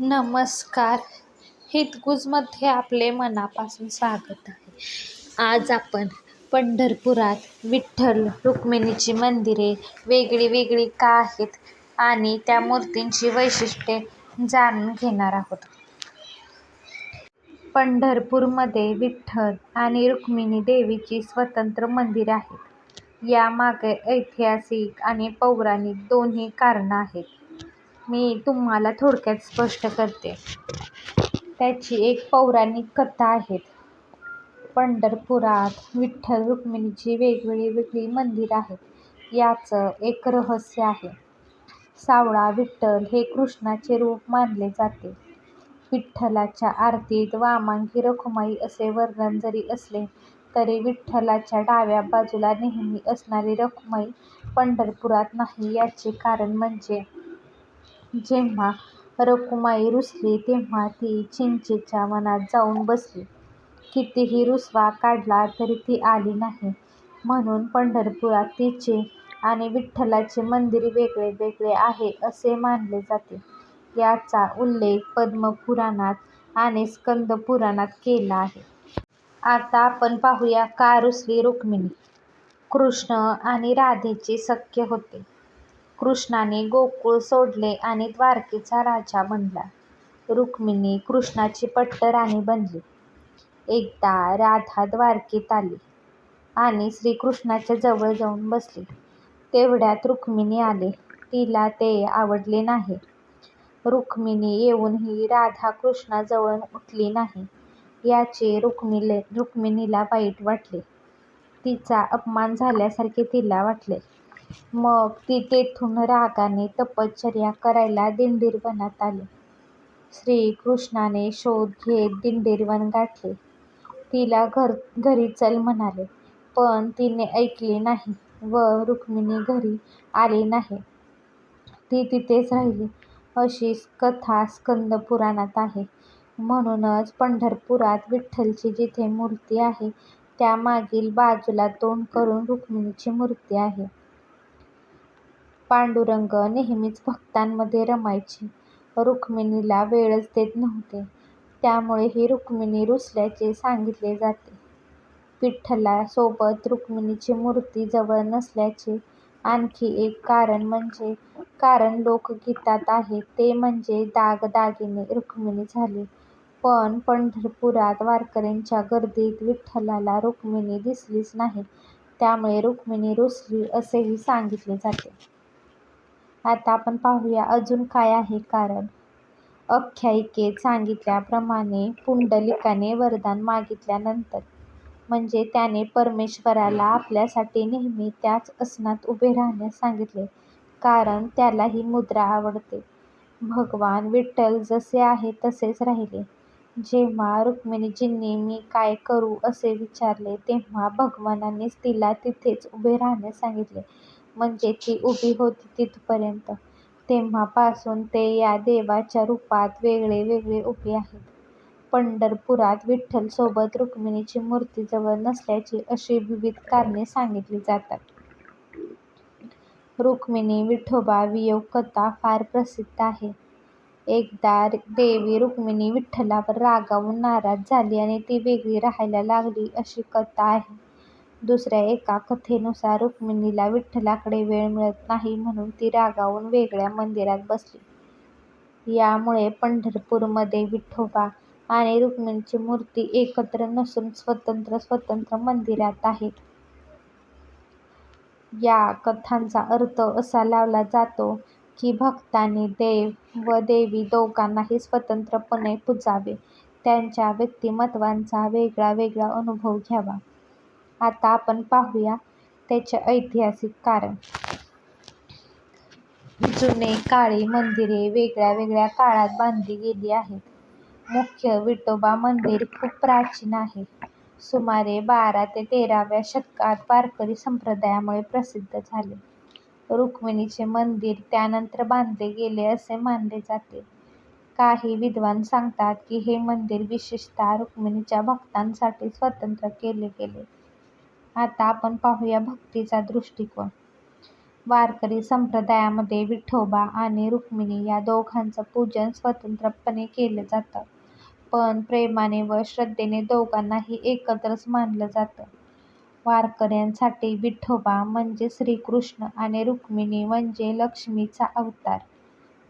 नमस्कार. हितगुजमध्ये आपले मनापासून स्वागत आहे. आज आपण पंढरपुरात विठ्ठल रुक्मिणीची मंदिरे वेगळी वेगळी का आहेत आणि त्या मूर्तींची वैशिष्ट्ये जाणून घेणार आहोत. पंढरपूरमध्ये विठ्ठल आणि रुक्मिणी देवीची स्वतंत्र मंदिरे आहेत. यामागे ऐतिहासिक आणि पौराणिक दोन्ही कारणं आहेत. मी तुम्हाला थोडक्यात स्पष्ट करते. त्याची एक पौराणिक कथा आहे. पंढरपुरात विठ्ठल रुक्मिणीची वेगवेगळी वेगळी मंदिर आहेत. याचं एक रहस्य आहे. सावळा विठ्ठल हे कृष्णाचे रूप मानले जाते. विठ्ठलाच्या आरतीत वामांगी रखुमाई असे वर्णन जरी असले तरी विठ्ठलाच्या डाव्या बाजूला नेहमी असणारी रखुमाई पंढरपुरात नाही याचे कारण म्हणजे जेव्हा रखुमाई रुसली तेव्हा ती चिंचेच्या वनात जाऊन बसली. कितीही रुसवा काढला तरी ती आली नाही. म्हणून पंढरपुरात तिचे आणि विठ्ठलाचे मंदिर वेगळे वेगळे आहे असे मानले जाते. याचा उल्लेख पद्मपुराणात आणि स्कंदपुराणात केला आहे. आता आपण पाहूया का रुसली रुक्मिणी. कृष्ण आणि राधेचे सख्य होते. कृष्णाने गोकुळ सोडले आणि द्वारकेचा राजा बनला. रुक्मिणी कृष्णाची पट्टराणी बनली. एकदा राधा द्वारकेत आली आणि श्रीकृष्णाच्या जवळ जाऊन बसली. तेवढ्यात रुक्मिणी आले. तिला ते आवडले नाही. रुक्मिणी येऊनही राधा कृष्णाजवळ उठली नाही. याचे रुक्मिणीला वाईट वाटले. तिचा अपमान झाल्यासारखे तिला वाटले. मग ती तेथून रागाने तपश्चर्या करायला दिंडीरवनात आली. श्रीकृष्णाने शोध घेत दिंडीरवन गाठले. तिला घरी चल म्हणाले पण तिने ऐकले नाही व रुक्मिणी घरी आली नाही. ती तिथेच राहिली. अशीच कथा स्कंद पुराणात आहे. म्हणूनच पंढरपुरात विठ्ठलची जिथे मूर्ती आहे त्या मागील बाजूला तोंड करून रुक्मिणीची मूर्ती आहे. पांडुरंग नेहमीच भक्तांमध्ये रमायचे. रुक्मिणीला वेळच देत नव्हते. त्यामुळे ही रुक्मिणी रुसल्याचे सांगितले जाते. विठ्ठलासोबत रुक्मिणीची मूर्ती जवळ नसल्याचे आणखी एक कारण म्हणजे कारण लोकगीतात आहे ते म्हणजे दागदागिने रुक्मिणी झाली. पण पंढरपुरात वारकऱ्यांच्या गर्दीत विठ्ठलाला रुक्मिणी दिसलीच नाही. त्यामुळे रुक्मिणी रुसली असेही सांगितले जाते. आता आपण पाहूया अजून काय आहे कारण. आख्यायिकेत सांगितल्याप्रमाणे पुंडलिकाने वरदान मागितल्यानंतर म्हणजे त्याने परमेश्वराला आपल्यासाठी नेहमी त्याच आसनात उभे राहण्यास सांगितले कारण त्याला ही मुद्रा आवडते. भगवान विठ्ठल जसे आहे तसेच राहिले. जेव्हा रुक्मिणीजींनी मी काय करू असे विचारले तेव्हा भगवानांनीच तिला तिथेच उभे राहण्यास सांगितले. म्हणजे ती उभी होती तिथपर्यंत. तेव्हापासून ते या देवाच्या रूपात वेगळे वेगळे उभे आहेत. पंढरपुरात विठ्ठल सोबत रुक्मिणीची मूर्ती जवळ नसल्याची अशी विविध कारणे सांगितली जातात. रुक्मिणी विठोबा वियोग कथा फार प्रसिद्ध आहे. एकदा देवी रुक्मिणी विठ्ठलावर रागावून नाराज झाली आणि ती वेगळी राहायला लागली अशी कथा आहे. दुसऱ्या एका कथेनुसार रुक्मिणीला विठ्ठलाकडे वेळ मिळत नाही म्हणून ती रागावून वेगळ्या मंदिरात बसली. यामुळे पंढरपूरमध्ये विठोबा आणि रुक्मिणीची मूर्ती एकत्र नसून स्वतंत्र स्वतंत्र मंदिरात आहेत. या कथांचा अर्थ असा लावला जातो की भक्तांनी देव व देवी दोघांनाही स्वतंत्रपणे पूजावे. त्यांच्या व्यक्तिमत्वांचा वेगळा वेगळा अनुभव घ्यावा. आता आपण पाहूया त्याचे ऐतिहासिक कारण. जुने काळी मंदिरे वेगळ्या वेगळ्या काळात बांधली गेली आहेत. मुख्य विठोबा मंदिर खूप प्राचीन आहे. सुमारे बारा ते तेराव्या शतकात वारकरी संप्रदायामुळे प्रसिद्ध झाले. रुक्मिणीचे मंदिर त्यानंतर बांधले गेले असे मानले जाते. काही विद्वान सांगतात की हे मंदिर विशेषतः रुक्मिणीच्या भक्तांसाठी स्वतंत्र केले गेले. आता आपण पाहूया भक्तीचा दृष्टिकोन वारकरी संप्रदायामध्ये विठोबा आणि रुक्मिणी या दोघांचं पूजन स्वतंत्रपणे केलं जातं. पण प्रेमाने व श्रद्धेने दोघांनाही एकत्रच मानलं जातं. वारकऱ्यांसाठी विठोबा म्हणजे श्रीकृष्ण आणि रुक्मिणी म्हणजे लक्ष्मीचा अवतार.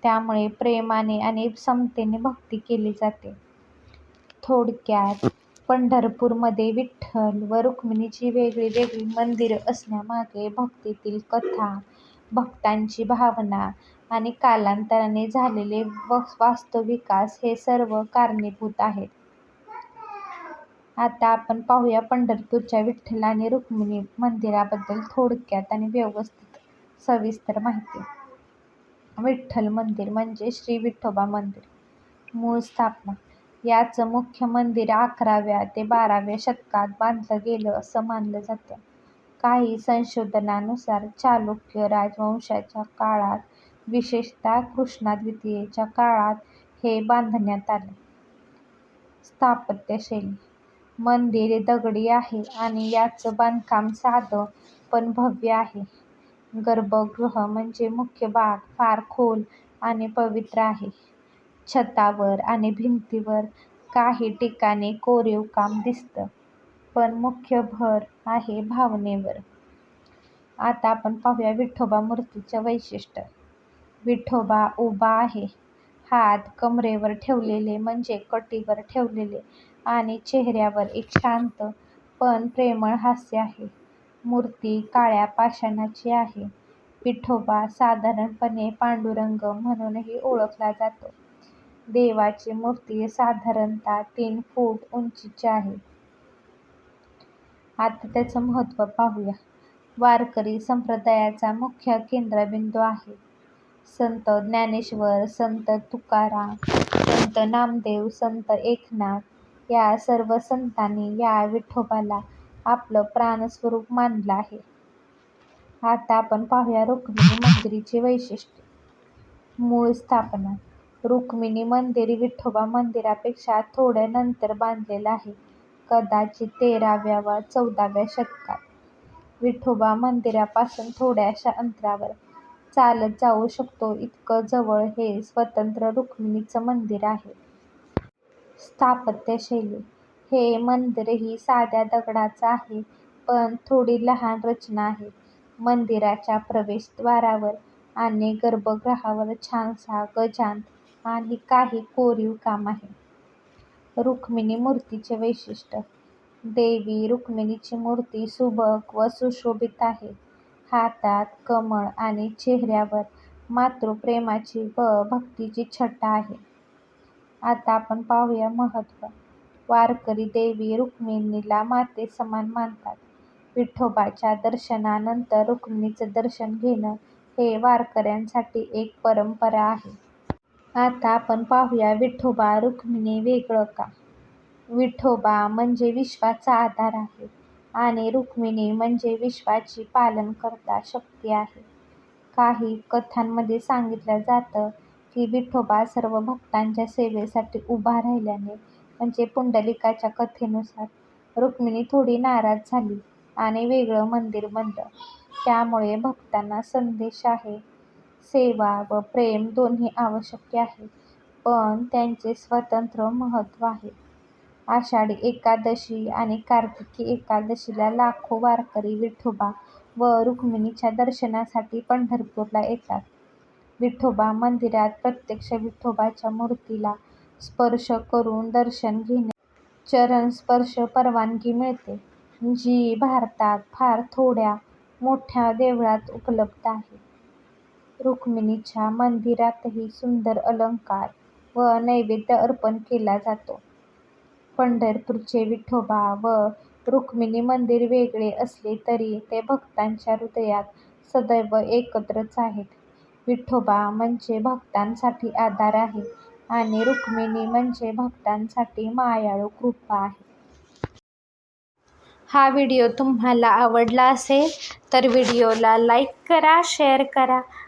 त्यामुळे प्रेमाने आणि समतेने भक्ती केली जाते. थोडक्यात पंढरपूरमध्ये विठ्ठल व रुक्मिणीची वेगळी वेगळी मंदिरं असण्यामागे भक्तीतील कथा, भक्तांची भावना आणि कालांतराने झालेले वास्तुविकास हे सर्व कारणीभूत आहेत. आता आपण पाहूया पंढरपूरच्या विठ्ठल आणि रुक्मिणी मंदिराबद्दल थोडक्यात आणि व्यवस्थित सविस्तर माहिती. विठ्ठल मंदिर म्हणजे श्री विठोबा मंदिर. मूळ स्थापना याचं मुख्य मंदिर अकराव्या ते बाराव्या शतकात बांधलं गेलं असं मानलं जातं. काही संशोधनानुसार चालुक्य राजवंशाच्या काळात विशेषतः कृष्णाद्वितीयच्या काळात हे बांधण्यात आलं. स्थापत्यशैली मंदिर दगडी आहे आणि याचं बांधकाम साधं पण भव्य आहे. गर्भगृह म्हणजे मुख्य भाग फार खोल आणि पवित्र आहे. छतावर आणि भिंतीवर काही ठिकाणी कोरीव काम दिसतं, पण मुख्य भर आहे भावनेवर. आता आपण पाहूया विठोबा मूर्तीचं वैशिष्ट्य. विठोबा उभा आहे. हात कमरेवर ठेवलेले म्हणजे कटीवर ठेवलेले आणि चेहऱ्यावर एक शांत पण प्रेमळ हास्य आहे. मूर्ती काळ्या पाषाणाची आहे. विठोबा साधारणपणे पांडुरंग म्हणूनही ओळखला जातो. देवाची मूर्ती साधारणतः तीन फूट उंचीची आहे. आता त्याचं महत्त्व पाहूया. वारकरी संप्रदायाचा मुख्य केंद्रबिंदू आहे. संत ज्ञानेश्वर, संत तुकाराम, संत नामदेव, संत एकनाथ या सर्व संतांनी या विठोबाला आपलं प्राणस्वरूप मानलं आहे. आता आपण पाहूया रुक्मिणी मंदिराची वैशिष्ट्ये. मूळ स्थापना रुक्मिणी मंदिर विठोबा मंदिरापेक्षा थोड्या नंतर बांधलेलं आहे. कदाचित तेराव्या वा चौदाव्या शतकात. विठोबा मंदिरापासून थोड्याशा अंतरावर चालत जाऊ शकतो इतकं जवळ हे स्वतंत्र रुक्मिणीचं मंदिर आहे. स्थापत्यशैली हे मंदिरही साध्या दगडाचं आहे पण थोडी लहान रचना आहे. मंदिराच्या प्रवेशद्वारावर आणि गर्भगृहावर छानसा गजांत आणि काही कोरीव काम आहे. रुक्मिणी मूर्तीचे वैशिष्ट्य देवी रुक्मिणीची मूर्ती सुबक व सुशोभित आहे. हातात कमळ आणि चेहऱ्यावर मातृप्रेमाची व भक्तीची छटा आहे. आता आपण पाहूया महत्त्व. वारकरी देवी रुक्मिणीला माते समान मानतात. विठोबाच्या दर्शनानंतर रुक्मिणीचं दर्शन घेणं हे वारकऱ्यांसाठी एक परंपरा आहे. आता आपण पाहूया विठोबा रुक्मिणी वेगळं का? विठोबा म्हणजे विश्वाचा आधार आहे आणि रुक्मिणी म्हणजे विश्वाची पालन करता शक्ती आहे. काही कथांमध्ये सांगितलं जातं की विठोबा सर्व भक्तांच्या सेवेसाठी उभा राहिल्याने म्हणजे पुंडलिकाच्या कथेनुसार रुक्मिणी थोडी नाराज झाली आणि वेगळं मंदिर बनलं. त्यामुळे भक्तांना संदेश आहे, सेवा व प्रेम दोन्ही आवश्यक आहे पण त्यांचे स्वतंत्र महत्त्व आहे. आषाढी एकादशी आणि कार्तिकी एकादशीला लाखो वारकरी विठोबा व रुक्मिणीच्या दर्शनासाठी पंढरपूरला येतात. विठोबा मंदिरात प्रत्यक्ष विठोबाच्या मूर्तीला स्पर्श करून दर्शन घेणे चरण स्पर्श परवानगी मिळते, जी भारतात फार थोड्या मोठ्या देवळात उपलब्ध आहे. रुक्मिणीच्या मंदिरातही सुंदर अलंकार व नैवेद्य अर्पण केला जातो. पंढरपूरचे विठोबा व रुक्मिणी मंदिर वेगळे असले तरी ते भक्तांच्या हृदयात सदैव एकत्रच आहेत. विठोबा म्हणजे भक्तांसाठी आधार आहे आणि रुक्मिणी म्हणजे भक्तांसाठी मायाळू कृपा आहे. हा व्हिडिओ तुम्हाला आवडला असेल तर व्हिडिओला लाईक करा, शेअर करा